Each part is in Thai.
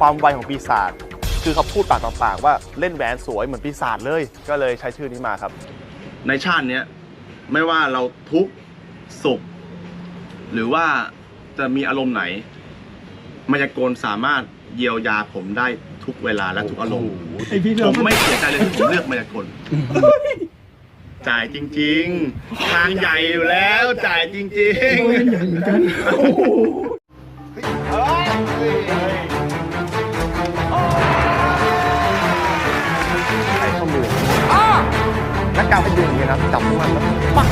ความไวของปีศาจคือเขาพูดปากต่อปากว่าเล่นแหวนสวยเหมือนปีศาจเลย ก็เลยใช้ชื่อนี้มาครับ ในชาติเนี้ยไม่ว่าเราทุกข์สุข หรือว่าจะมีอารมณ์ไหนมายากลสามารถเยียวยาผมได้ทุกเวลาและทุกอารมณ์ไอพี่ผเรามไม่เสียใจเลยที่ผมเลือกมายากลจ่ายจริง ๆ ทางใหญ่อยู่แล้วจ่ายจริงเล่นใหญ่เหมือนกัน แล้วกาวให้ดึงอย่างนี้นะจับมันแล้วปัก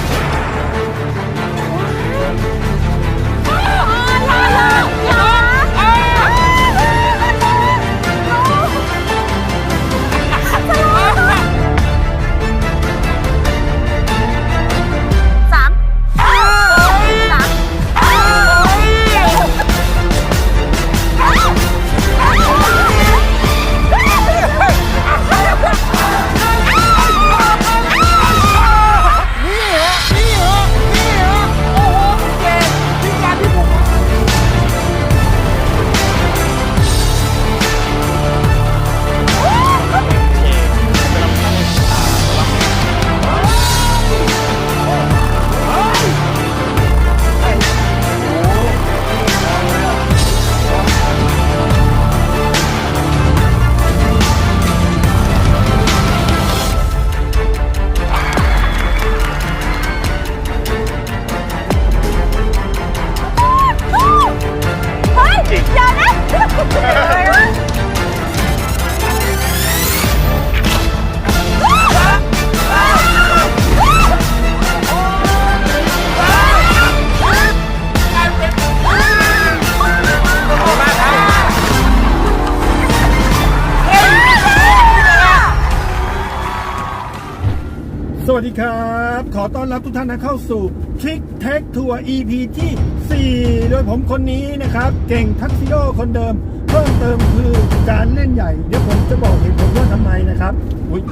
รับทุกท่านนะเข้าสู่ทริกเทคทัวร์ EP ที่ 4 โดยผมคนนี้นะครับ เก่งทักซิโดคนเดิม เพิ่มเติมคือการเล่นใหญ่ เดี๋ยวผมจะบอกเหตุผลว่าทำไมนะครับอุ๊ย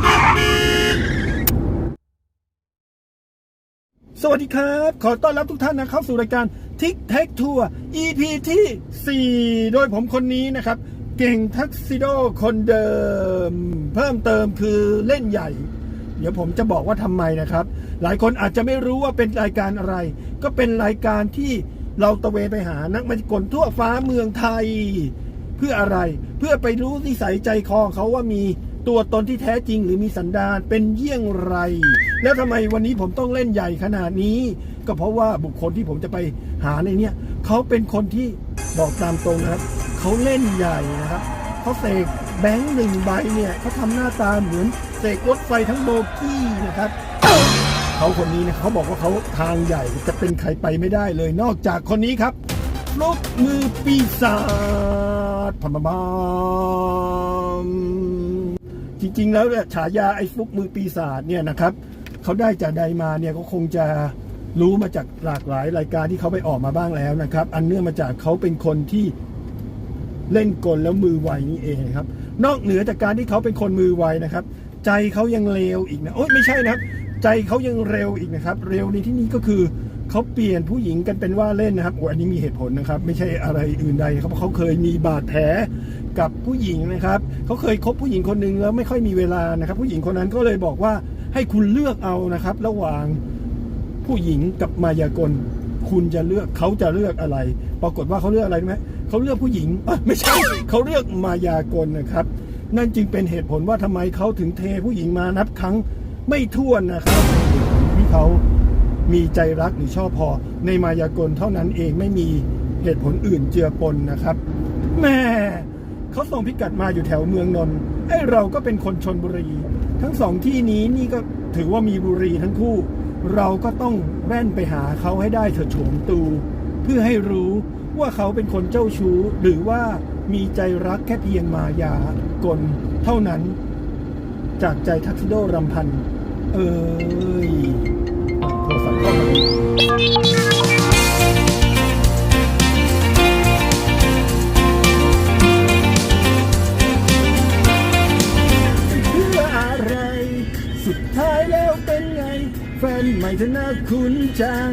สวัสดีครับ ขอต้อนรับทุกท่านนะเข้าสู่รายการทิกเทคทัวร์ EP ที่ 4 โดยผมคนนี้นะครับ เก่งทักซิโดคนเดิม เพิ่มเติมคือเล่นใหญ่ เดี๋ยวผมจะบอกว่าทำไมนะครับ หลายคนอาจจะไม่รู้ว่าเป็นรายการอะไร ก็เป็นรายการที่เราตะเวนไปหานักมายากลทั่วฟ้าเมืองไทย เพื่ออะไรเพื่อไปรู้นิสัยใจคอเขาว่ามีตัวตนที่แท้จริงหรือมีสันดานเป็นเยี่ยงไร แล้วทำไมวันนี้ผมต้องเล่นใหญ่ขนาดนี้ ก็เพราะว่าบุคคลที่ผมจะไปหาในเนี้ยเขาเป็นคนที่บอกตามตรงนะครับเขาเล่นใหญ่นะครับเขาเสกแบงค์หนึ่งใบเนี่ยเขาทำหน้าตาเหมือนเสกรถไฟทั้งโบกี้นะครับ เขาคนนี้นะเขาบอกว่าเขาทางใหญ่จะเป็นใครไปไม่ได้เลย นอกจากคนนี้ครับลูกมือปีศาจพมบามจริง ๆ แล้วเนี่ยฉายาไอ้ฟลุกมือปีศาจเนี่ยนะครับเขาได้จากใดมาเนี่ยก็คงจะรู้มาจากหลากหลายรายการที่เขาไปออกมาบ้างแล้วนะครับ อันเนื่องมาจากเขาเป็นคนที่เล่นกลแล้วมือไวนี่เองครับ นอกเหนือจากการที่เขาเป็นคนมือไวนะครับ ใจเขายังเร็วอีกนะโอ๊ยไม่ใช่นะครับ ใจเขายังเร็วอีกนะครับ เร็วในที่นี้ก็คือเขาเปลี่ยนผู้หญิงกันเป็นว่าเล่นนะครับโอ้อันนี้มีเหตุผลนะครับ ไม่ใช่อะไรอื่นใดครับเพราเขาเคยมีบาดแผลกับผู้หญิงนะครับเขาเคยคบผู้หญิงคนหนึ่งแล้วไม่ค่อยมีเวลานะครับ ผู้หญิงคนนั้นก็เลยบอกว่าให้คุณเลือกเอานะครับ ระหว่างผู้หญิงกับมายากลคุณจะเลือกเขาจะเลือกอะไร ปรากฏว่าเขาเลือกอะไรไหมเขาเลือกผู้หญิงไม่ใช่เขาเลือกมายากลนะครับ นั่นจึงเป็นเหตุผลว่าทำไมเขาถึงเทผู้หญิงมานับครั้ง ไม่ถ้วนนะครับที่เขามีใจรักหรือชอบพอในมายากลเท่านั้นเองไม่มีเหตุผลอื่นเจือปนนะครับแม่เขาส่งพิกัดมาอยู่แถวเมืองนนท์ไอ้เราก็เป็นคนชนบุรี ทั้งสองที่นี้นี่ก็ถือว่ามีบุรีทั้งคู่ เราก็ต้องแว่นไปหาเขาให้ได้เถิดโฉมตู เพื่อให้รู้ว่าเขาเป็นคนเจ้าชู้ หรือว่ามีใจรักแค่เพียงมายากลเท่านั้น จากใจทักซิโดรำพัน เอ้ยโทรศัพท์เข้ามาเพื่ออะไร สุดท้ายแล้วเป็นไง แฟนใหม่เธอน่าคุ้นจัง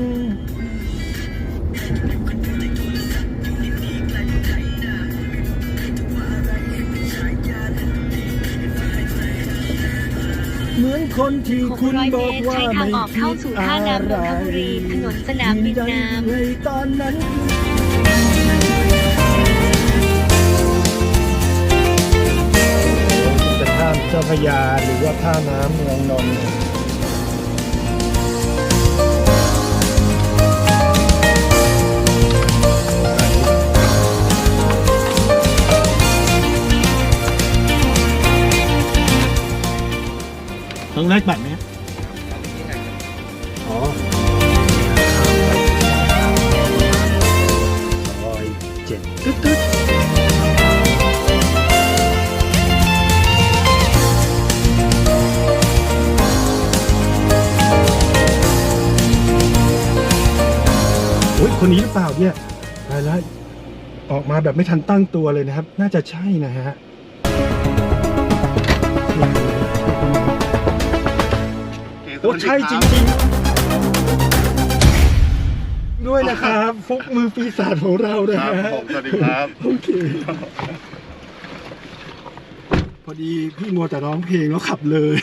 คนที่คุณบอกเมตรว่าใช้ทางไม่ออกคิเข้าดสู่อะท่าน้ำนไรนทบุรีถนนสนามบินน้ำในตอนนั้นจะข้ามเจ้าพระยาหรือว่าท่าน้ำเมืองนนท์ ต้องแลกบัตรไหมอ๋อร้อยเจ็ดตึ๊ดตึ๊ดโอ้ยคนนี้หรือเปล่าเนี่ยตายแล้วออกมาแบบไม่ทันตั้งตัวเลยนะครับ น่าจะใช่นะฮะ โอ้ใช่จริงๆ ด้วยนะครับฟุกมือปีศาจของเรานะครับฮะผมสวัสดีครับ โอเคพอดีพี่มัวแต่ร้องเพลงแล้วขับเลย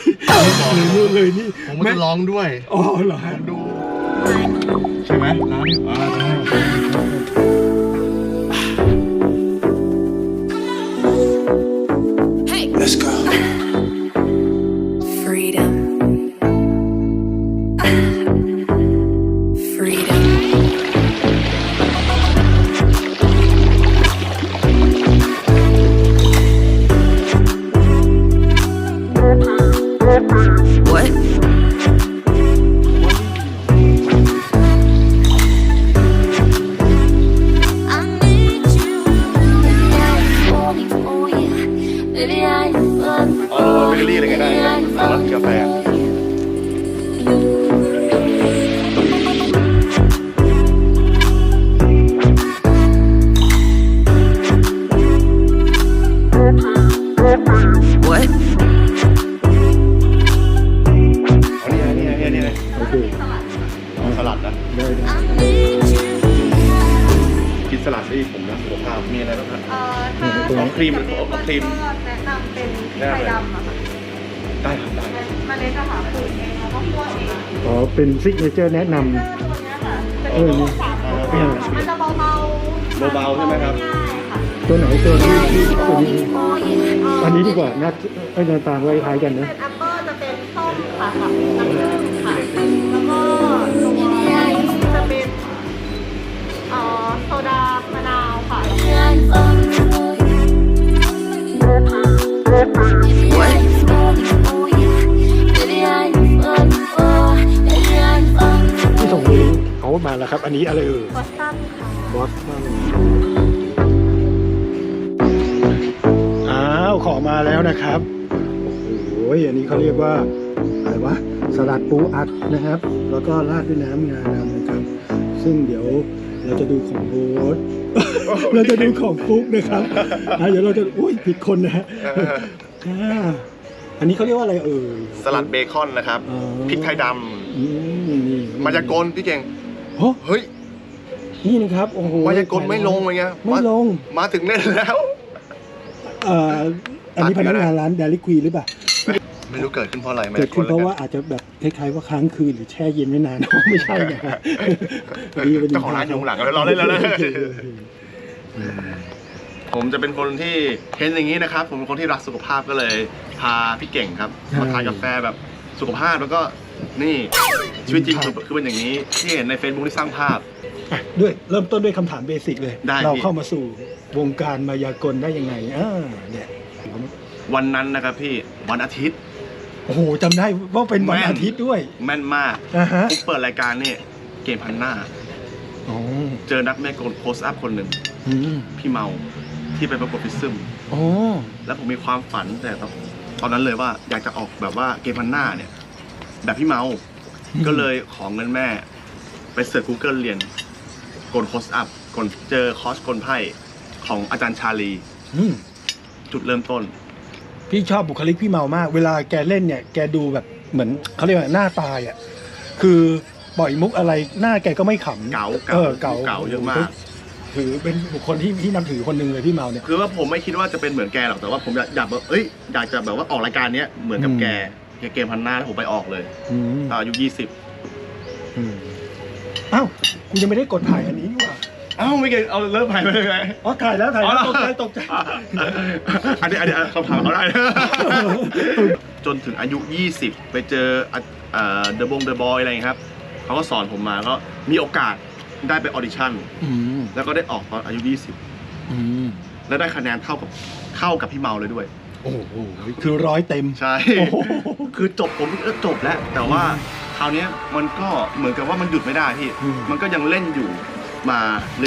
เลยนู่นเลยนี่ผมก็จะร้องด้วย อ๋อเหรอฮะ ดู ใช่ไหมร้านอ่าใช่ สลัดได้ผมนะสุขภาพมีอะไรบ้างครับ เอ่อถ้าของครีมจะเป็นของครีม ก็แนะนำเป็นพริกไทยดำอะค่ะได้ครับได้เมล็ดอะค่ะปลูกเองแล้วก็คั่วเองอ๋อเป็นซิกเนเจอร์แนะน เจ้าตัวเนี้ยค่ะจะเอมีอลูกสามตัวมันจะเบาๆเบาๆใช่ไหมครับ ง่ายๆค่ะำตัวไหนตัวที่ที่ตัวนี้ For you. อันนี้ดีกว่าน่าไอ้หน้าตาไว้คล้ายกันนะ เป็นแอปเปิลจะเป็นส้มค่ะกับน้ำผึ้ง ที่ส่งลิงก์เขามาแล้วครับ อันนี้อะไรเอ่ยบอสตันค่ะบอสตันอ้าวของมาแล้วนะครับ โอ้โหอันนี้เขาเรียกว่าอะไรวะสลัดปูอัดนะครับ แล้วก็ราดด้วยน้ำงาดำนะครับ ซึ่งเดี๋ยว เราจะดูของโบสเราจะดูของฟุกนะครับอะเดี๋ยวเราจะอุ้ยผิดคนนะฮะอ่าอันนี้เขาเรียกว่าอะไรเอ่ย สลัดเบคอนนะครับอ๋อ พริกไทยดอืมนี่ำมายากลพี่เก่งโอ้เฮ้ยนี่นะครับโอ้โหมายากลไม่ลงเลยไงไม่ลง มาถึงเล่นแล้ว เอ่ออันนี้พนักงานร้านดาริควีหรือเปล่า ไม่รู้เกิดขึ้นเพราะอะไรเกิดขึ้นเพราะมยกลว่าอาจจะแบบคล้ายๆว่าค้างคืนหรือแช่เย็นไม่นาน ไม่ใช่นะฮะดีไปดีเจ้าของร้านอยู่ข้างหลังแล้วเราเล่นแล้วนะโอเคโอเคผมจะเป็นคนที่เห็นอย่างนี้นะครับ ผมเป็นคนที่รักสุขภาพก็เลยพาพี่เก่งครับมาทานกาแฟแบบสุขภาพแล้วก็นี่ชีวิตจริงคือคือเป็นอย่างนี้ที่เห็นใน Facebook ที่สร้างภาพอะด้วยเริ่มต้นด้วยคำถามเบสิกเลยได้เราพี่เข้ามาสู่วงการมายากลได้ยังไงอ่าเนี่ยวันนั้นนะครับพี่วันอาทิตย์ โอ้โหจำได้ว่าเป็นวันแม่นอาทิตย์ด้วย แม่นมากอ่าฮะ ผมเปิดรายการนี่เกมพันหน้า อ๋อเจอนักแม่กลโพสต์อัพคนหนึ่ง อืมพี่เมาที่ไปประกวดพิซซึมอ๋อแล้วผมมีความฝันแต่ตอนตอนนั้นเลยว่าอยากจะออกแบบว่าเกมพันหน้าเนี่ย แบบพี่เมาก็เลยขอเงินแม่ ไปเสิร์ช Google เรียนกลโพสต์อัพกลเจอคอร์สกลไพ่ของอาจารย์ชาลี อืมจุดเริ่มต้น พี่ชอบบุคลิกพี่เมามาก เวลาแกเล่นเนี่ย แกดูแบบเหมือนเขาเรียกว่าหน้าตายอะ คือปล่อยมุกอะไรหน้าแกก็ไม่ขำเก๋าเออเก๋าเก๋าเยอะมาก ถือเป็นบุคคลที่พี่นับถือคนหนึ่งเลยพี่เมาเนี่ย คือว่าผมไม่คิดว่าจะเป็นเหมือนแกหรอก แต่ว่าผมอยากอยากแบบเอ้ย อยากจะแบบว่าออกรายการเนี้ยเหมือนกับอืมแกเกมพันหน้าแล้วผมไปออกเลยอืมตอนอายุ20อืมอ้าวกูยังไม่ได้กดถ่ายอันนี้นี่หว่า เอ้าไม่เก่งเอาเริ่มไปไม่ได้ไงอ๋อถ่ายแล้วถ่ายแล้วอ๋ตอกใจตกใจอันนี้อันนี้คำถามเขาได้จนถึงอายุ 20 ไปเจอเอ่อเดอะบงเดอะบอยอะไรอย่างเงี้ยครับเขาก็สอนผมมาก็มีโอกาสได้ไปออดิชั่นอืมแล้วก็ได้ออกตอนอายุอืม20แล้วได้คะแนนเท่ากับเท่ากับพี่เมาเลยด้วย โอ้โหคือร้อยเต็มใช่โอ้โหคือจบผมก็จบแล้ว แต่ว่าคราวเนี้ยมันก็เหมือนกับว่ามันหยุดไม่ได้พี่อืมมันก็ยังเล่นอยู่ มา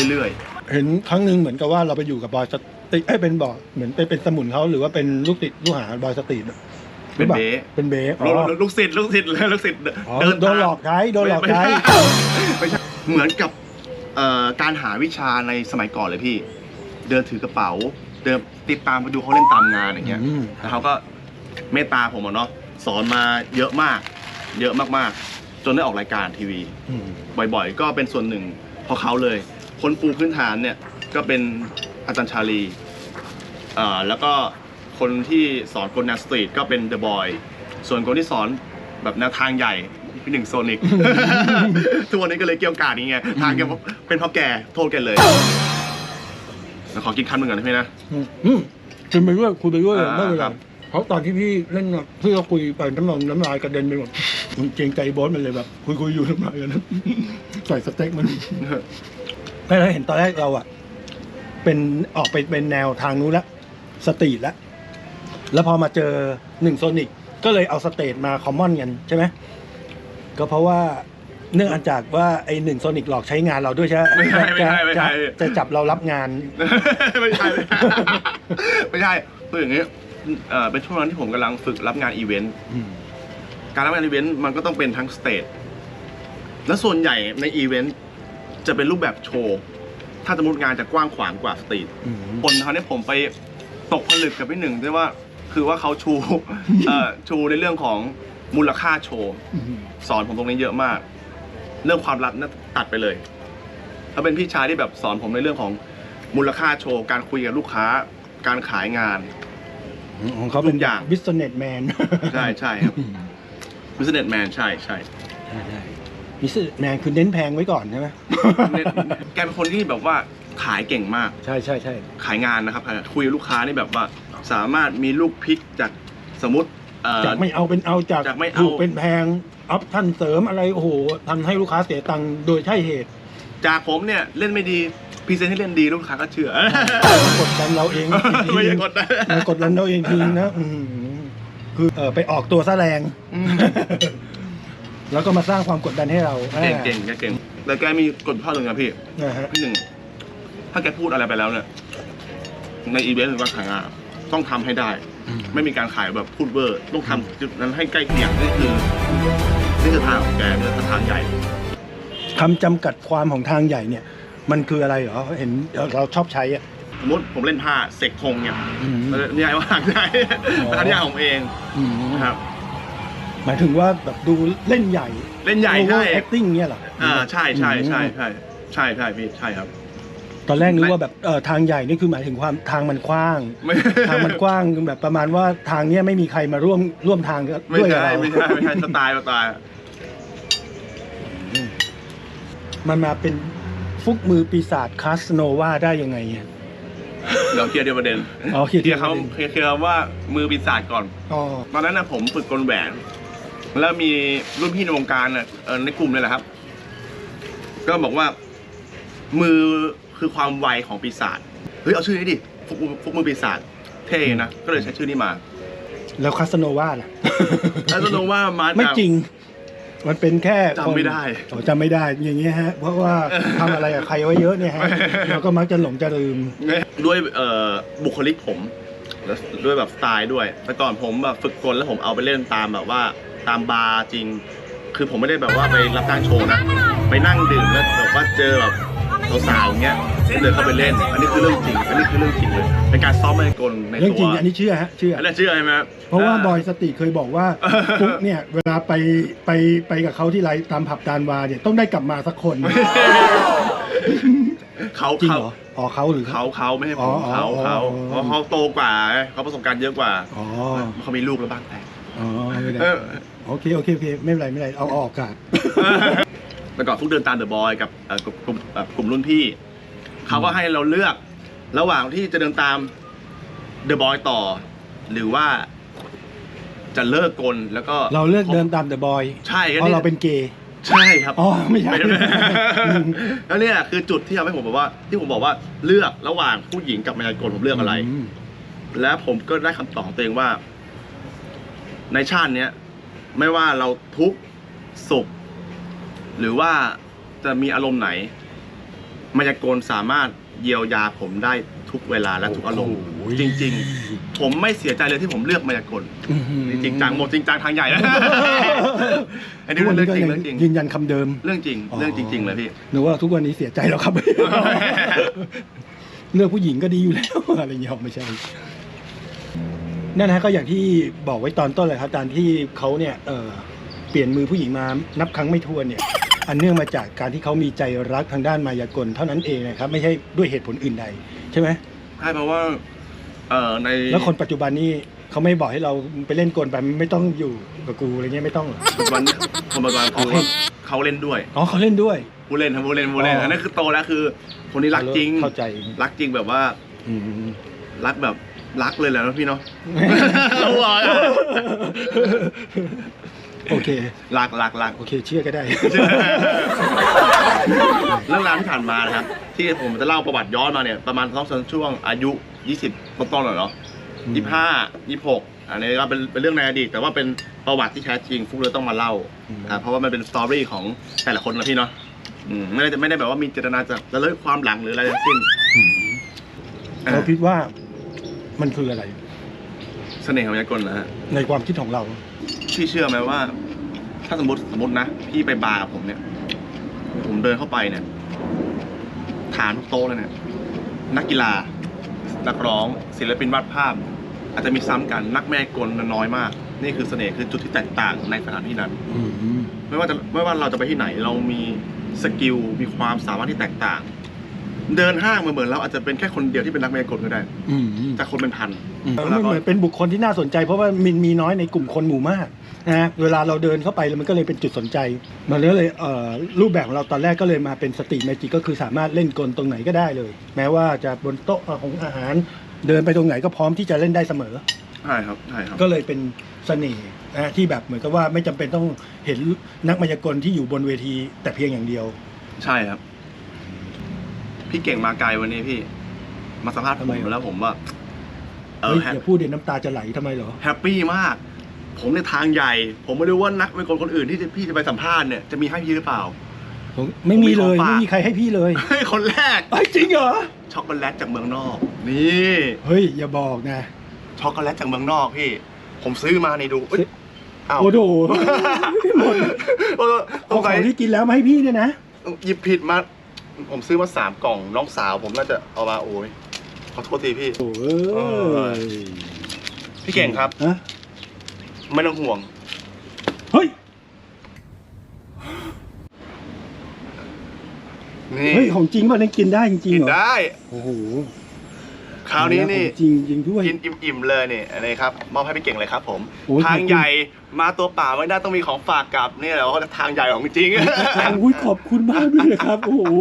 เรื่อยเห็นครั้งหนึ่งเหมือนกับว่าเราไปอยู่กับบอยสติเอ้ยเป็นบอยเหมือนเป็นเป็นสมุนเขาหรือว่าเป็นลูกติดลูกหาบอยสตรีทอะๆเป็นเบสเป็นเบสลูกลูกศิษย์ลูกศิษย์ลูกศิษย์อ๋อเดินโดนตามหลอกใช้โดนหลอกไม่ใช้ไม่ไม่ใช่เหมือนกับเอ่อการหาวิชาในสมัยก่อนเลยพี่ เดินถือกระเป๋า เดินติดตามไปดูเขาเล่นตามงานอย่างเงี้ยอืม แล้วเขาก็เมตตาผมอะเนาะสอนมาเยอะมาก เยอะมากๆ จนได้ออกรายการทีวี อืม บ่อยๆ ก็เป็นส่วนหนึ่ง เพราะเขาเลย คนปูพื้นฐานเนี่ยก็เป็นอาจารย์ชาลีเอ่อแล้วก็คนที่สอนคนแนวสตรีทก็เป็นเดอะบอย ส่วนคนที่สอนแบบแนวทางใหญ่พี่หนึ่งโซนิก ทุกวันนี้ก็เลยเกี่ยวกาดอย่างเงี้ยทางแกเป็นเพราะแกโทษแกเลยแล้วขอกินคำหนึ่งก่อนนะพี่นะ อืมอืมคุยไปด้วยคุยไปด้วยอ่าไม่เป็นไรครับ เพราะตอนที่พี่เล่นน่ะพี่ก็คุยไปน้ำลายน้ำลายกระเด็นไปหมดมันเกรงใจโบอสมันเลยแบบคุยคุยอยู่น้ำลายกันนะ ใส่สเต็กมัน ไม่เราเห็นตอนแรกเราอะเป็นออกไปเป็นแนวทางนู้นละสตรีทละแล้วพอมาเจอหนึ่งโซนิกก็เลยเอาสเตทมาคอมมอนกันใช่ไหมก็เพราะว่าเนื่องจากว่าไอหนึ่งโซนิกหลอกใช้งานเราด้วยใช่ไหมไม่ใช่ไม่ใช่ไม่ใช่ จะจะจับเรารับงานไม่ใช่ไม่ใช่ ไม่ใช่คืออย่างนี้เอ่อเป็นช่วงนั้นที่ผมกำลังฝึกรับงานอีเวนต์ การรับงานอีเวนต์มันก็ต้องเป็นทั้งสเตจ และส่วนใหญ่ในอีเวนต์จะเป็นรูปแบบโชว์ ถ้าสมมติงานจะกว้างขวางกว่าสตรีทอืมคนคราวนี้ผมไปตกผลึกกับพี่หนึ่งด้วยว่าคือว่าเขาชูเอ่อชูในเรื่องของมูลค่าโชว์อืมสอนผมตรงนี้เยอะมาก เรื่องความลับนะตัดไปเลยแล้วเป็นพี่ชายที่แบบสอนผมในเรื่องของมูลค่าโชว์ การคุยกับลูกค้า การขายงาน ของเขาเป็นทุกอย่าง บิสเนสแมน ใช่ใช่ครับ business man ใช่ใช่บิส เนสแมนคือเน้นแพงไว้ก่อนใช่ไหมเนี่ยแกเป็นคนที่แบบว่าขายเก่งมาก ใช่ใช่ใช่ขายงานนะครับคุยกับลูกค้านี่แบบว่าสามารถมีลูกพลิกจากสมมติเอ่อจากไม่เอาเป็นเอาจากจากไม่เอาถูกเป็นแพงออปชั่นเสริมอะไรโอ้โหทำให้ลูกค้าเสียตังค์โดยใช่เหตุ จากผมเนี่ยเล่นไม่ดีพรีเซนต์ให้เล่นดีลูกค้าก็เชื่อกดดันเราเองไม่ใช่กดดันมากดดันเราเองทีนะอืมคือเออไปออกตัวซะแรงอืม แล้วก็มาสร้างความกดดันให้เราเก่งเก่งแกเก่งแต่แกมีกฎข้อหนึ่งนะพี่นะฮะพี่หนึ่งถ้าแกพูดอะไรไปแล้วเนี่ยในอีเวนต์หรือว่าขายงานต้องทำให้ได้ ไม่มีการขายแบบพูดเวอร์ต้องทำจุดนั้นให้ใกล้เคียงนี่คือนี่คือทางของแกนี่คือทางใหญ่ คำจำกัดความของทางใหญ่เนี่ย มันคืออะไรเหรอเห็นเราชอบใช้อะ สมมติผมเล่นผ้าเสกธงเนี่ยอืมนิยายว่าใช่อ๋อแต่นิยายของผมเองอืม นะครับ หมายถึงว่าแบบดูเล่นใหญ่เล่นใหญ่ Over ใช่ acting เนี่ยเหรออ่าใช่ใช่ใช่อืมใช่ใช่ใช่พี่ใช่ครับ ตอนแรกนึกว่าแบบเออทางใหญ่นี่คือหมายถึงความทางมันกว้างไม่ทางมันกว้างแบบประมาณว่าทางเนี้ยไม่มีใครมาร่วมร่วมทางกับไม่ด้วยกับใช่เราไม่ใช่ไม่ใช่สไตล์สไตล์มันมาเป็นฟุกมือปีศาจคาสโนวาได้ยังไงอะเดี๋ยวเคลียร์เดียวประเด็นอ๋อเคลียร์เคลียร์เขาประเด็นเคลียร์เคลียร์ว่ามือปีศาจก่อนอ๋อตอนนั้นนะผมฝึกกลแหวน แล้วมีรุ่นพี่ในวงการน่ะเอ่อในกลุ่มเลยแหละครับ ก็บอกว่า มือคือความไวของปีศาจเฮ้ยเอาชื่อนี้ดิฟุกมือฟุกมือปีศาจเท่นะก็เลยใช้ชื่อนี้มา แล้วคาสโนวาล่ะ แล้วก็รู้ว่ามาจาก ไม่จริง มันเป็นแค่จำไม่ได้โอ้จำไม่ได้อย่างเงี้ยฮะ เพราะว่าทำอะไรกับใครไว้เยอะเนี่ยฮะเราก็มักจะหลงจะลืม ด้วยเอ่อบุคลิกผมแล้วด้วยแบบสไตล์ด้วย แต่ก่อนผมแบบฝึกกลแล้วผมเอาไปเล่นตามแบบว่า ตามบาร์จริง คือผมไม่ได้แบบว่าไปรับจ้างโชว์นะ ไปนั่งดื่มแล้วแบบว่าเจอแบบสาวๆอย่างเงี้ยเดินเข้าไปเล่น อันนี้คือเรื่องจริง อันนี้คือเรื่องจริงเลย เป็นการซ้อมมายากลในเรื่องตัจริงวอันนี้เชื่อฮะเชื่อ อันนี้เชื่อใช่ไหมคบเพราะว่าบอยสติเคยบอกว่าฟุกเนี่ยเวลาไปไปไปกับเขาที่ไรตามผับตานวาเนี่ยต้องได้กลับมาสักคนเขาจริงเขาเหรออ๋อเขาหรือเขาเขาไม่ใช่ผอ๋มออ๋อเขาเขาอ๋อเพราะเขาโตกว่าไงเขาประสบการณ์เยอะกว่าอ๋อเขามีลูกแล้วบ้างแต่ อ๋อไม่เป็นไรเออโอเคโอเคโอเคไม่เป็นไรไม่เป็นไรเอาเอาออกกาดเมื่อก่อนฟุกเดินตามเดอะบอยกับเอ่อกลุ่มกลุ่มเอ่อกลุ่มรุ่นพี่ เขาก็ให้เราเลือก ระหว่างที่จะเดินตามเดอะบอยต่อ หรือว่าจะเลิกกลแล้วก็เราเลือกเดินตามเดอะบอยใช่ก็เพราะนี่เราเป็นเกย์ ใช่ครับ อ๋อไม่ใช่ แล้วเนี่ยคือจุดที่ทำให้ผมบอกว่า ที่ผมบอกว่าเลือกระหว่างผู้หญิงกับมายากลผมเลือกอะไร ม และผมก็ได้คำตอบของตัวเองว่า ในชาติเนี้ย ไม่ว่าเราทุกข์สุข หรือว่าจะมีอารมณ์ไหนมายากลสามารถเยียวยาผมได้ทุกเวลาและทุกอารมณ์โอ้โหจริง ๆ ผมไม่เสียใจเลยที่ผมเลือกมายากลอื้อหือจริงจังหมดจริงจังทางใหญ่นะอันนี้เป็นเรื่องจริงเรื่องจริงยืนยันคำเดิมเรื่องจริง เรื่องจริง ๆ เลยพี่หนูว่าทุกวันนี้เสียใจแล้วครับเลือกผู้หญิงก็ดีอยู่แล้วอะไรอย่างเงี้ยไม่ใช่ นั่นนะก็อย่างที่บอกไว้ตอนต้นเลยครับตอนที่เขาเนี่ยเออเปลี่ยนมือผู้หญิงมานับครั้งไม่ถ้วนเนี่ย อันเนื่องมาจากการที่เขามีใจรักทางด้านมายากลเท่านั้นเองนะครับ ไม่ใช่ด้วยเหตุผลอื่นใดใช่ไหมใช่เพราะว่าเอ่อในแล้วคนปัจจุบันนี่เขาไม่บอกให้เราไปเล่นกลไปไม่ต้องอยู่กับกูอะไรเงี้ยไม่ต้องเหรอ ปัจจุบันคนปัจจุบันคือว่าเขาเล่นด้วย อ๋อเขาเล่นด้วย ผู้เล่นครับผู้เล่นผู้เล่นอ๋ออั อันนั้นคือโตแล้วคือ คนนี้รักจริง เข้าใจรักจริงแบบว่าอืม รักแบบ รักเลยแหละนะพี่เนาะโอเค รักรักรัก โอเค เชื่อก็ได้ เรื่องราวที่ผ่านมานะครับ ที่ผมจะเล่าประวัติย้อนมาเนี่ยประมาณต้องช่วงอายุ 20 ต้นๆหน่อยเนาะอืม ยี่ห้ายี่หกอันนี้ก็เป็นเป็นเรื่องในอดีต แต่ว่าเป็นประวัติที่แท้จริงฟุกเลยต้องมาเล่าอืมอ่าเพราะว่ามันเป็นสตอรี่ของแต่ละคนนะพี่เนาะอืมไม่ได้ไม่ได้แบบว่ามีเจตนาจะจะเลิกความหลังหรืออะไรทั้งสิ้น เราคิดว่า มันคืออะไร เสน่ห์ของมายากลนะฮะในความคิดของเรา พี่เชื่อไหมว่า ถ้าสมมติสมมตินะพี่ไปบาร์กับผมเนี่ย ผมเดินเข้าไปเนี่ย ถามทุกโต๊ะเลยเนี่ย นักกีฬา นักร้อง ศิลปินวาดภาพ อาจจะมีซ้ำกันนักแม่กลน้อยมาก นี่คือเสน่ห์คือจุดที่แตกต่างในสถานที่นั้นอืมไม่ว่าจะไม่ว่าเราจะไปที่ไหนเรามีสกิลมีความสามารถที่แตกต่าง เดินห้างเหมือนๆเราอาจจะเป็นแค่คนเดียวที่เป็นนักแม่กลก็ได้อืมแต่คนเป็นพันอืมมันเหมือนเป็นบุคคลที่น่าสนใจ เพราะว่ามันมีน้อยในกลุ่มคนหมู่มากนะฮะเวลาเราเดินเข้าไปแล้วมันก็เลยเป็นจุดสนใจ มันก็เลยเอ่อรูปแบบของเราตอนแรกก็เลยมาเป็นสตรีทแมจิกก็คือสามารถเล่นกลตรงไหนก็ได้เลย แม้ว่าจะบนโต๊ะของอาหาร เดินไปตรงไหนก็พร้อมที่จะเล่นได้เสมอใช่ครับใช่ครับก็เลยเป็นเสน่ห์นะฮะที่แบบเหมือนกับว่าไม่จำเป็นต้องเห็นนักมายากลที่อยู่บนเวทีแต่เพียงอย่างเดียว ใช่ครับ พี่เก่งมาไกลวันนี้พี่ มาสัมภาษณ์ผทำไมมอะ แล้วผมว่า เอเฮ้อยแฮอย่าพูดเดี๋ยวน้ำตาจะไหลทำไมเหรอ แฮปปี้มาก ผมในทางใหญ่ ผมไม่รู้ว่านักเป็นคนคนอื่นที่จะพี่จะไปสัมภาษณ์เนี่ยจะมีให้พี่หรือเปล่า ผมไม่มีเลย ผมมีของฝาก ไม่มีใครให้พี่เลยเฮ้ยคนแรก เฮ้ยจริงเหรอ ช็อกโกแลตจากเมืองนอก นี่ เฮ้ย อย่าบอกนะ ช็อกโกแลตจากเมืองนอกพี่ ผมซื้อมาในดูเอ้ยอ้าวโอ้โหหมดเออสเอางขสัอยงที่กินแล้วมาให้พี่เนี่ยนะหยิบผิดมา ผมซื้อมาสามกล่องน้องสาว ผมน่าจะเอามาโอ้ยขอโทษทีพี่ โอ้เออยพี่เก่งครับ ฮะไม่ต้องห่วง เฮ้ย นี่เฮ้ย ของจริงป่ะนั่นกินได้จริงกิๆนเหรอได้ โอ้โหค ราวนี้นี่ของจริงจริงด้วย กินอิ่มๆเลยนี่อันนี้ครับมอบให้พี่เก่งเลยครับผม โอ้ย ทางขอบคุณใหญ่มาตัวเปล่าไม่ได้ต้องมีของฝากกลับนี่แหละว่าทางใหญ่ของจริงโอ้ยขอบคุณมากด้วยนะครับ โอ้โห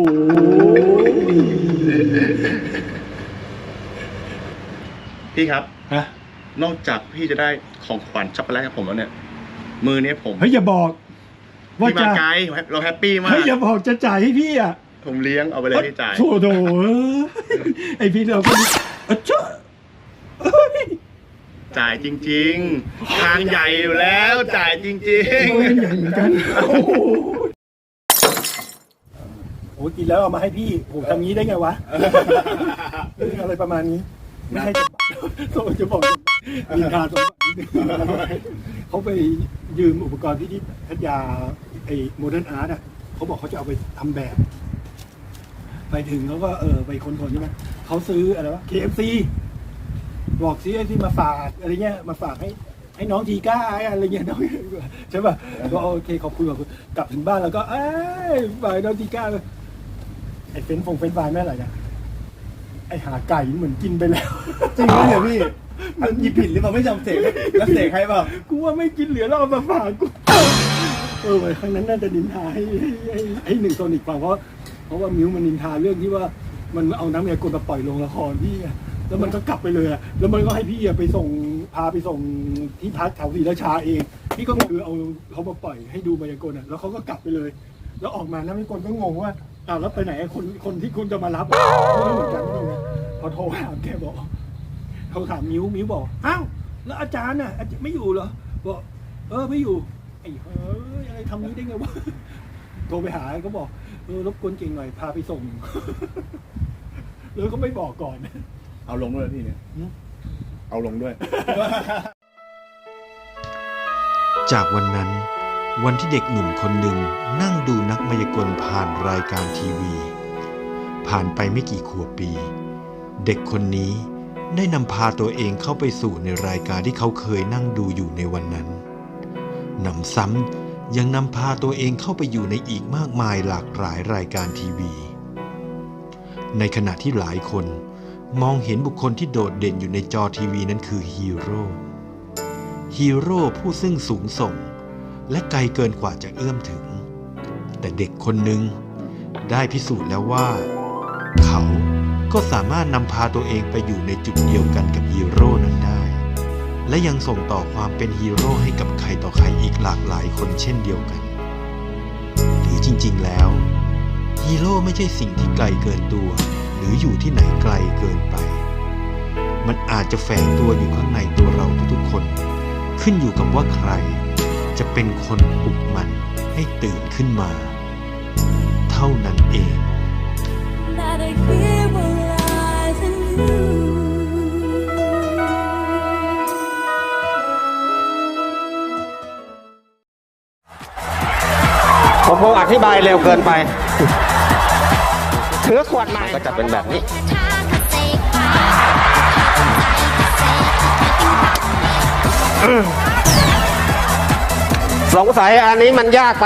พี่ครับ ฮะนอกจากพี่จะได้ของขวัญช็อกโกแลตกับผมแล้วเนี่ย มือเนี้ยผมเฮ้ยอย่าบอก ว่าพี่มาจะไกลเราแฮปปี้มากเฮ้ยอย่าบอกจะจ่ายให้พี่อะผมเลี้ยงเอาไปเลยพี่จ่าย โถ่โถเอ้ยไอพี่เราก็เอ้ยเจ้าเอ้ยจ่ายจริง ๆ ทางใหญ่อยู่แล้วจ่ายจริงโอ้ยอย่างเหมือนกันโอ้โหโอ้ยกินแล้วเอามาให้พี่โอ้ทำงี้ได้ไงวะ อะไรประมาณนี้ ไม่ใช่จะโทษจะบอกมีทาสมบัตินิดนึงเขาไปยืมอุปกรณ์ที่ที่พัทยาไอ้โมเดิร์นอาร์ตอะเขาบอกเขาจะเอาไปทำแบบ ไปถึงเขาก็เออไปคนๆใช่ไหมเขาซื้ออะไรวะ KFC บอกซิไอ้ที่มาฝากอะไรเงี้ยมาฝากให้ให้น้องทีก้าอะไรเงี้ยน้องใช่ป่ะก็โอเคขอบคุณขอบคุณกลับถึงบ้านแล้วก็เอ้ยฝากน้องทีก้าเลยไอ้เฟรนช์ฟงเฟรนช์ฟรายแม่อะไรเนี่ยไอ้หาไก่เหมือนกินไปแล้ว จริงไหมเนี่ยพี่มันหยิบผิดหรือเปล่าไม่จำเสกแล้วเสกให้เปล่ากูว่าไม่กินเหลือแล้วเอามาฝากกูเออไว้ครั้งนั้นน่าจะนินทาให้ให้ให้ให้หนึ่งโซนิกฟังเพราะเพราะว่ามิวมันนินทาเรื่องที่ว่า มันเอาน้ำยากลมาปล่อยลงละครพี่อะแล้วมันก็กลับไปเลยอะแล้วมันก็ให้พี่อะไปส่งพาไปส่งที่พักแถวศรีราชาเอง พี่ก็คือเอาเขามาปล่อยให้ดูมายากลอะแล้วเขาก็กลับไปเลย แล้วออกมาน้ำยากลก็งงว่าอ้าวแล้วไปไหนคนคนที่คุณจะมารับอะไม่รู้เหมือนกันไม่รู้นะพอโทรหาแกบอกเขาถามมิวมิวบอกอ้าวแล้วอาจารย์น่ะอาจารย์ไม่อยู่เหรอบอกเออไม่อยู่ไอ้เฮ้ยอะไรทำนี้ได้ไงวะโทรไปหาก็บอก เออรบกวนเก่งหน่อยพาไปส่ง แล้วก็ไม่บอกก่อน เอาลงด้วยพี่เนี่ย เอาลงด้วย จากวันนั้น วันที่เด็กหนุ่มคนหนึ่งนั่งดูนักมายากลผ่านรายการทีวี ผ่านไปไม่กี่ขวบปี เด็กคนนี้ได้นำพาตัวเองเข้าไปสู่ในรายการที่เขาเคยนั่งดูอยู่ในวันนั้นหนำซ้ำ ยังนำพาตัวเองเข้าไปอยู่ในอีกมากมายหลากหลายรายการทีวี ในขณะที่หลายคนมองเห็นบุคคลที่โดดเด่นอยู่ในจอทีวีนั้นคือฮีโร่ฮีโร่ผู้ซึ่งสูงส่ง และไกลเกินกว่าจะเอื้อมถึง แต่เด็กคนหนึ่งได้พิสูจน์แล้วว่า เขาก็สามารถนำพาตัวเองไปอยู่ในจุดเดียวกันกับฮีโร่นั้นได้ และยังส่งต่อความเป็นฮีโร่ให้กับใครต่อใครอีกหลากหลายคนเช่นเดียวกัน หรือจริงๆแล้ว ฮีโร่ไม่ใช่สิ่งที่ไกลเกินตัว หรืออยู่ที่ไหนไกลเกินไป มันอาจจะแฝงตัวอยู่ข้างในตัวเราทุกๆคน ขึ้นอยู่กับว่าใคร จะเป็นคนปลุกมันให้ตื่นขึ้นมา เท่านั้นเอง That a hero lies in you. ผมคงอธิบายเร็วเกินไปถือขวดใหม่ก็จะเป็นแบบนี้ สงสัยอันนี้มันยากไป